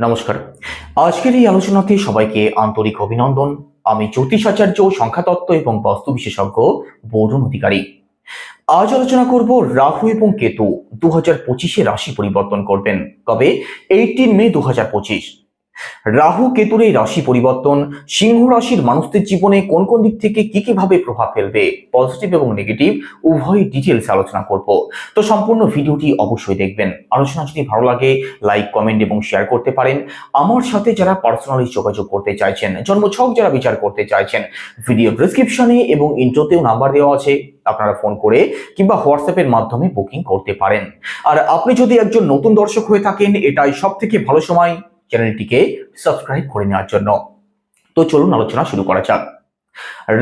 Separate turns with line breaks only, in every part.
নমস্কার। আজকের এই আলোচনাতে সবাইকে আন্তরিক অভিনন্দন। আমি জ্যোতিষাচার্য সংখ্যাতত্ত্ব এবং বাস্তু বিশেষজ্ঞ বরুণ অধিকারী। আজ আলোচনা করব রাহু এবং কেতু দু হাজার পঁচিশে রাশি পরিবর্তন করবেন। কবে এইটিন মে দু হাজার পঁচিশ রাহু কেতুর এই রাশি পরিবর্তন, সিংহ রাশির মানুষদের জীবনে কোন কোন দিক থেকে কি কীভাবে প্রভাব ফেলবে? পজিটিভ এবং নেগেটিভ উভয় ডিটেলস আলোচনা করব। তো সম্পূর্ণ ভিডিওটি অবশ্যই দেখবেন। আলোচনা যদি ভালো লাগে লাইক কমেন্ট এবং শেয়ার করতে পারেন। আমার সাথে যারা পার্সোনালি যোগাযোগ করতে চাইছেন জন্মছক যারা বিচার করতে চাইছেন ভিডিও ডিসক্রিপশনে এবং ইন্ট্রোতেও নাম্বার দেওয়া আছে, আপনারা ফোন করে কিংবা হোয়াটসঅ্যাপের মাধ্যমে বুকিং করতে পারেন। আর আপনি যদি একজন নতুন দর্শক হয়ে থাকেন, এটাই সব থেকে ভালো সময়। চ্যানেলটিকে সাবস্ক্রাইব করে নেওয়ার জন্য। তো চলুন আলোচনা শুরু করা যাক।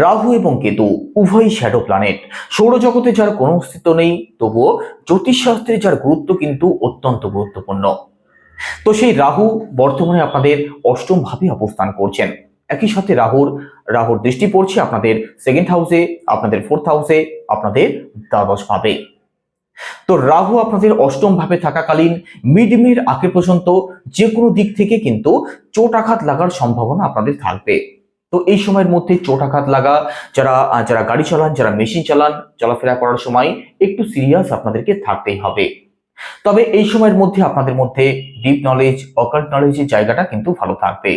রাহু এবং কেতু উভয়ই শ্যাডো প্ল্যানেট সৌরজগতে যার কোনো অস্তিত্ব নেই, তবুও জ্যোতিষশাস্ত্রে যার গুরুত্ব কিন্তু অত্যন্ত গুরুত্বপূর্ণ। তো সেই রাহু বর্তমানে আপনাদের অষ্টম ভাবে অবস্থান করছেন। একই সাথে রাহুর রাহুর দৃষ্টি পড়ছে আপনাদের সেকেন্ড হাউসে আপনাদের ফোর্থ হাউসে আপনাদের দ্বাদশ ভাবে। তো রাহু আপনাদের অষ্টম ভাবে থাকাকালীন, মিডমের আগে পর্যন্ত যে কোনো দিক থেকে কিন্তু চোট আঘাত লাগার সম্ভাবনা আপনাদের থাকবে। তো এই সময়ের মধ্যে চোট আঘাত লাগা, যারা যারা গাড়ি চালান, যারা মেশিন চালান, চলাফেরা করার সময় একটু সিরিয়াস আপনাদেরকে থাকতেই হবে। তবে এই সময়ের মধ্যে আপনাদের মধ্যে ডিপ নলেজ অকাল্ট নলেজের জায়গাটা কিন্তু ভালো থাকবে।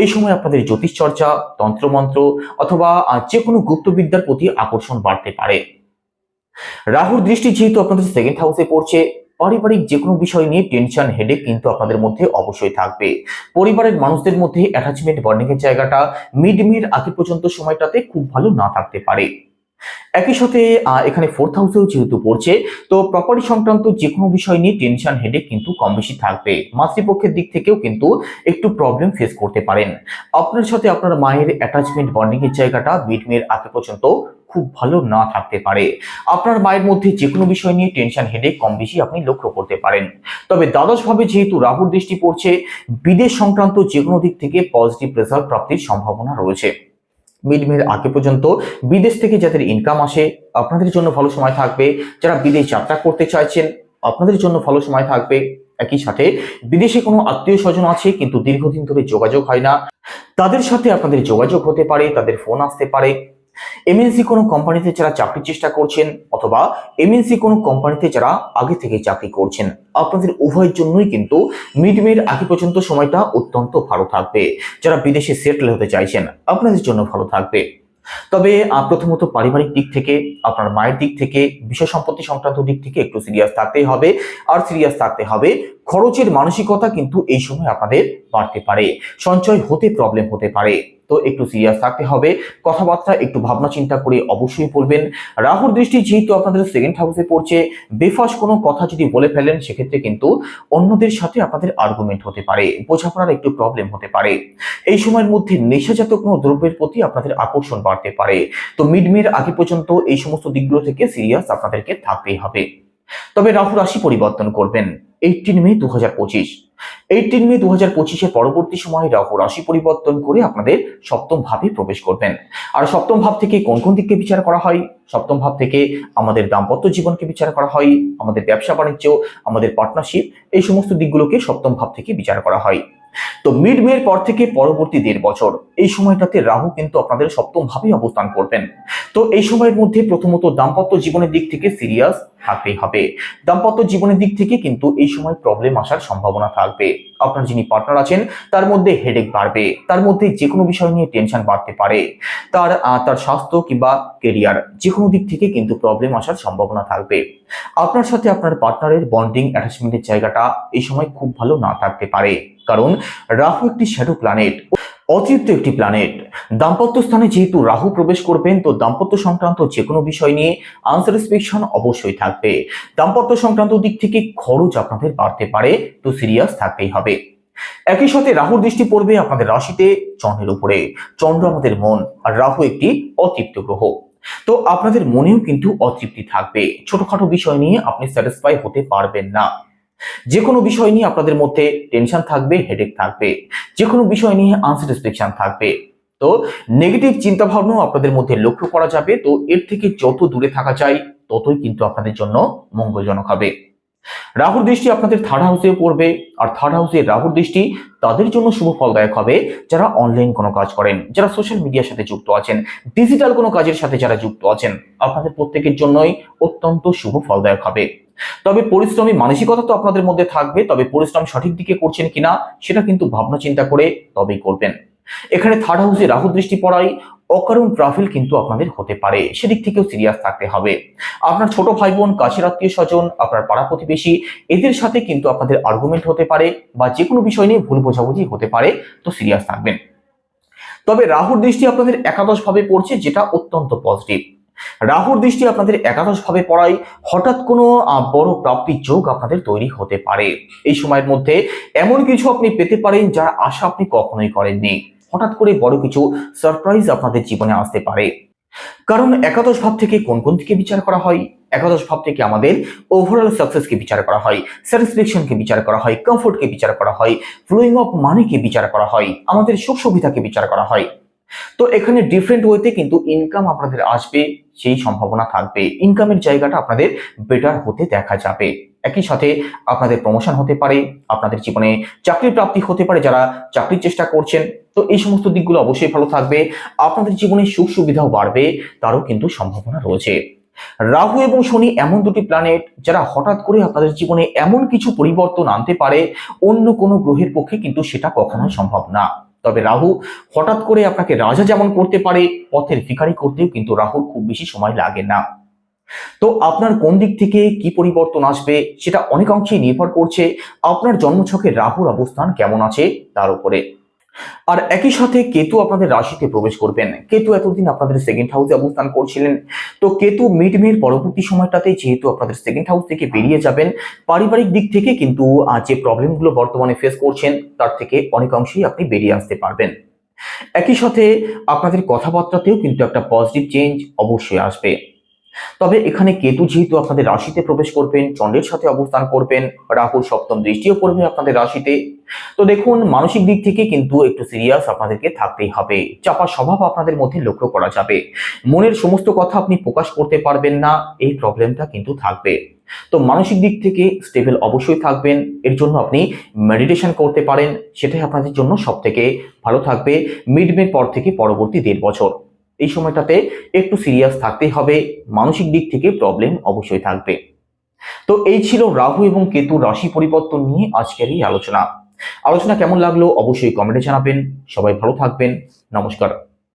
এই সময় আপনাদের জ্যোতিষ চর্চা তন্ত্রমন্ত্র অথবা যে কোনো গুপ্তবিদ্যার প্রতি আকর্ষণ বাড়তে পারে। রাহুর দৃষ্টি যেহেতু আপনাদের সেকেন্ড হাউসে পড়ছে, পারিবারিক যে কোনো বিষয় নিয়ে টেনশন হেডেক কিন্তু আপনাদের মধ্যে অবশ্যই থাকবে। পরিবারের মানুষদের মধ্যে অ্যাটাচমেন্ট বন্ডিং এর জায়গাটা মিড মিড আগে পর্যন্ত সময়টাতে খুব ভালো না থাকতে পারে। একই সাথে এখানে ফোর্থ হাউসেও যেহেতু পড়ছে, তো প্রপার্টি সংক্রান্ত যে কোনো বিষয় নিয়ে টেনশন হেডেক কিন্তু কম বেশি থাকবে। মাতৃপক্ষের দিক থেকেও কিন্তু একটু প্রবলেম ফেস করতে পারেন। আপনার সাথে আপনার মায়ের অ্যাটাচমেন্ট বন্ডিং এর জায়গাটা মিড মিড আগে পর্যন্ত খুব ভালো না থাকতে পারে। আপনার মায়ের মধ্যে যে কোনো বিষয় নিয়ে টেনশন হেডেক কম বেশি আপনি লক্ষ্য করতে পারেন। তবে দ্বাদশভাবে যেহেতু রাহুর দৃষ্টি পড়ছে, বিদেশ সংক্রান্ত যে কোনো দিক থেকে পজিটিভ রেজাল্ট প্রাপ্তির সম্ভাবনা রয়েছে। মিড মিডমের আগে পর্যন্ত বিদেশ থেকে যাদের ইনকাম আসে, আপনাদের জন্য ভালো সময় থাকবে। যারা বিদেশ যাত্রা করতে চাইছেন, আপনাদের জন্য ভালো সময় থাকবে। একই সাথে বিদেশে কোনো আত্মীয় স্বজন আছে, কিন্তু দীর্ঘদিন ধরে যোগাযোগ হয় না। তাদের সাথে আপনাদের যোগাযোগ হতে পারে, তাদের ফোন আসতে পারে। এমএনসি কোনো কোম্পানিতে যারা চাকরির চেষ্টা করছেন অথবা এমএনসি কোনো কোম্পানিতে যারা আগে থেকে চাকরি করছেন, আপনাদের উভয়ের জন্যই কিন্তু মিড মিডমের আগে পর্যন্ত সময়টা অত্যন্ত ভালো থাকবে। যারা বিদেশে সেটেল হতে চাইছেন, আপনাদের জন্য ভালো থাকবে। তবে প্রথমত পারিবারিক দিক থেকে, আপনার মায়ের দিক থেকে, বিষয় সম্পত্তি সংক্রান্ত দিক থেকে একটু সিরিয়াস থাকতেই হবে। আর সিরিয়াস থাকতে হবে খরচের মানসিকতা কিন্তু এই সময় আপনাদের বাড়তে পারে। সঞ্চয় হতে প্রবলেম হতে পারে। তো একটু সিরিয়াস থাকতে হবে। কথাবার্তা, একটু ভাবনা চিন্তা করে অবশ্যই বলবেন। রাহুর দৃষ্টি যেহেতু আপনাদের সেকেন্ড হাউসে পড়ছে, বেফাস কোনো কথা যদি বলে ফেলেন, সেক্ষেত্রে কিন্তু অন্যদের সাথে আপনাদের আর্গুমেন্ট হতে পারে। বোঝাপড়ার একটু প্রবলেম হতে পারে। এই সময়ের মধ্যে নেশাজাত কোনো দ্রব্যের প্রতি আপনাদের আকর্ষণ বাড়তে পারে। তো মিড মিডমের আগে পর্যন্ত এই সমস্ত দিকগুলো থেকে সিরিয়াস আপনাদেরকে থাকতেই হবে। তবে রাহু রাশি পরিবর্তন করবেন। এইটিন মে দু হাজার পঁচিশ। এইটিন মে দু হাজার পঁচিশের পরবর্তী সময়ে রাহু রাশি পরিবর্তন করে আপনাদের সপ্তম ভাবে প্রবেশ করবেন। আর সপ্তম ভাব থেকে কোন কোন দিককে বিচার করা হয়? সপ্তম ভাব থেকে আমাদের দাম্পত্য জীবনকে বিচার করা হয়, আমাদের ব্যবসা বাণিজ্য, আমাদের পার্টনারশিপ এই সমস্ত দিকগুলোকে সপ্তম ভাব থেকে বিচার করা হয়। তো মিড মের পর থেকে পরবর্তী দেড় বছর, এই সময়টাতে রাহু কিন্তু আপনাদের সপ্তম ভাবে অবস্থান করবেন। তো এই সময়ের মধ্যে প্রথমত দাম্পত্য জীবনের দিক থেকে সিরিয়াস থাকতেই হবে। দাম্পত্য জীবনের দিক থেকে কিন্তু এই সময় প্রবলেম আসার সম্ভাবনা থাকবে। আপনার যিনি পার্টনার আছেন, তার মধ্যে হেডেক বাড়বে, তার মধ্যে যে কোনো বিষয় নিয়ে টেনশন বাড়তে পারে। তার তার স্বাস্থ্য কিংবা কেরিয়ার যে কোনো দিক থেকে কিন্তু প্রবলেম আসার সম্ভাবনা থাকবে। আপনার সাথে আপনার পার্টনারের বন্ডিং অ্যাটাচমেন্টের জায়গাটা এই সময় খুব ভালো না থাকতে পারে। কারণ রাহু একটি শ্যাডো প্ল্যানেট অতিরিক্ত একটি প্ল্যানেট দাম্পত্য স্থানে যেহেতু রাহু প্রবেশ করবেন, তো দাম্পত্য সংক্রান্ত যে কোনো বিষয় নিয়ে আনস্যাটিসফ্যাকশন অবশ্যই থাকবে। দাম্পত্য সংক্রান্ত দিক থেকে খরচ আপনাদের বাড়তে পারে, তো সিরিয়াস থাকতেই হবে। একই সাথে রাহুর দৃষ্টি পড়বে আপনাদের রাশিতে চন্দ্রের উপরে। চন্দ্র আমাদের মন, আর রাহু একটি অতৃপ্ত গ্রহ। তো আপনাদের মনেও কিন্তু অতৃপ্তি থাকবে। ছোটখাটো বিষয় নিয়ে আপনি স্যাটিসফাই হতে পারবেন না। যে কোনো বিষয় নিয়ে আপনাদের মধ্যে টেনশন থাকবে হেডেক থাকবে যে কোনো বিষয় নিয়ে আনস্যাটিসফ্যাকশন থাকবে। তো নেগেটিভ চিন্তা ভাবনাও আপনাদের মধ্যে লক্ষ্য করা যাবে। তো এর থেকে যত দূরে থাকা যায়, ততই কিন্তু আপনাদের জন্য মঙ্গলজনক হবে। রাহুর দৃষ্টি আপনাদের থার্ড হাউসে পড়বে। আর থার্ড হাউসে রাহুর দৃষ্টি তাদের জন্য শুভ ফলদায়ক হবে যারা অনলাইন কোনো কাজ করেন, যারা সোশ্যাল মিডিয়ার সাথে যুক্ত আছেন ডিজিটাল কোনো কাজের সাথে যারা যুক্ত আছেন, আপনাদের প্রত্যেকের জন্যই অত্যন্ত শুভ ফলদায়ক হবে। তবে পরিশ্রমী মানসিকতা তো আপনাদের মধ্যে থাকবে, তবে পরিশ্রম সঠিক দিকে করছেন কিনা সেটা কিন্তু ভাবনা চিন্তা করে তবেই করবেন। এখানে থার্ড হাউসে রাহু দৃষ্টি পড়ায়, অকারণ ট্রাভেল কিন্তু আপনাদের হতে পারে, সেদিক থেকেও সিরিয়াস থাকতে হবে। আপনার ছোট ভাই বোন কাছের আত্মীয় স্বজন, আপনার পাড়া প্রতিবেশী, এদের সাথে কিন্তু আপনাদের আর্গুমেন্ট হতে পারে বা যে কোনো বিষয় নিয়ে ভুল বোঝাবুঝি হতে পারে, তো সিরিয়াস থাকবেন। তবে রাহুর দৃষ্টি আপনাদের একাদশ ভাবে পড়ছে, যেটা অত্যন্ত পজিটিভ রাহুর দৃষ্টি আপনাদের একাদশ ভাবে পড়ায় হঠাৎ কোনো বড় প্রাপ্তির যোগ আপনাদের তৈরি হতে পারে। এই সময়ের মধ্যে এমন কিছু আপনি পেতে পারেন যার আশা আপনি কখনোই করেননি। হঠাৎ করে বড় কিছু সারপ্রাইজ আপনাদের জীবনে আসতে পারে। কারণ একাদশ ভাব থেকে কোন কোন দিকে বিচার করা হয়? একাদশ ভাব থেকে আমাদের ওভারঅল সাকসেসকে বিচার করা হয় স্যাটিসফ্যাকশনকে বিচার করা হয় কমফোর্টকে বিচার করা হয় ফ্লোয়িং অফ মানিকে বিচার করা হয়, আমাদের সুখ সুবিধাকে বিচার করা হয়। তো এখানে ডিফারেন্ট ওয়েতে কিন্তু ইনকাম আপনাদের আসবে, সেই সম্ভাবনা থাকবে। ইনকামের জায়গাটা আপনাদের বেটার হতে দেখা যাবে। একই সাথে আপনাদের প্রমোশন হতে পারে, আপনাদের জীবনে চাকরির প্রাপ্তি হতে পারে যারা চাকরির চেষ্টা করছেন। তো এই সমস্ত দিকগুলো অবশ্যই ভালো থাকবে। আপনাদের জীবনে সুখ সুবিধাও বাড়বে, তারও কিন্তু সম্ভাবনা রয়েছে। রাহু এবং শনি এমন দুটি প্ল্যানেট যারা হঠাৎ করে আপনাদের জীবনে এমন কিছু পরিবর্তন আনতে পারে, অন্য কোনো গ্রহের পক্ষে কিন্তু সেটা কখনোই সম্ভব না। তবে রাহু হঠাৎ করে আপনাকে রাজা যেমন করতে পারে, পথের ফিকারি করতেও কিন্তু রাহুর খুব বেশি সময় লাগে না। তো আপনার কোন দিক থেকে কি পরিবর্তন আসবে সেটা অনেকাংশেই নির্ভর করছে আপনার জন্মছকে রাহুর অবস্থান কেমন আছে তার উপরে। আর একই সাথে কেতু আপনাদের রাশিতে প্রবেশ করবেন। কেতু এতদিন আপনাদের সেকেন্ড হাউসে অবস্থান করছিলেন। তো কেতু মিড মের পরবর্তী সময়টাতে যেহেতু আপনাদের সেকেন্ড হাউস থেকে বেরিয়ে যাবেন, পারিবারিক দিক থেকে কিন্তু যে প্রবলেমগুলো বর্তমানে ফেস করছেন, তার থেকে অনেকাংশেই আপনি বেরিয়ে আসতে পারবেন। একই সাথে আপনাদের কথাবার্তাতেও কিন্তু একটা পজিটিভ চেঞ্জ অবশ্যই আসবে। তবে এখানে কেতু যেহেতু আপনাদের রাশিতে প্রবেশ করবেন, চন্দ্রের সাথে অবস্থান করবেন, রাহুর সপ্তম দৃষ্টিও পড়বে আপনাদের রাশিতে। তো দেখুন, মানসিক দিক থেকে কিন্তু একটু সিরিয়াস আপনাদেরকে থাকতেই হবে। চাপা স্বভাব আপনাদের মধ্যে লক্ষ্য করা যাবে। মনের সমস্ত কথা আপনি প্রকাশ করতে পারবেন না, এই প্রবলেমটা কিন্তু থাকবে। তো মানসিক দিক থেকে স্টেবল অবশ্যই থাকবেন, এর জন্য আপনি মেডিটেশন করতে পারেন, সেটাই আপনাদের জন্য সব থেকে ভালো থাকবে মিড মের পর থেকে পরবর্তী দেড় বছর। এই সময়টাতে একটু সিরিয়াস থাকতে হবে। মানসিক দিক থেকে প্রবলেম অবশ্যই থাকবে। তো এই ছিল রাহু এবং কেতু রাশি পরিবর্তন নিয়ে আজকের এই আলোচনা। আলোচনা কেমন লাগল অবশ্যই কমেন্টে জানাবেন। সবাই ভালো থাকবেন। নমস্কার।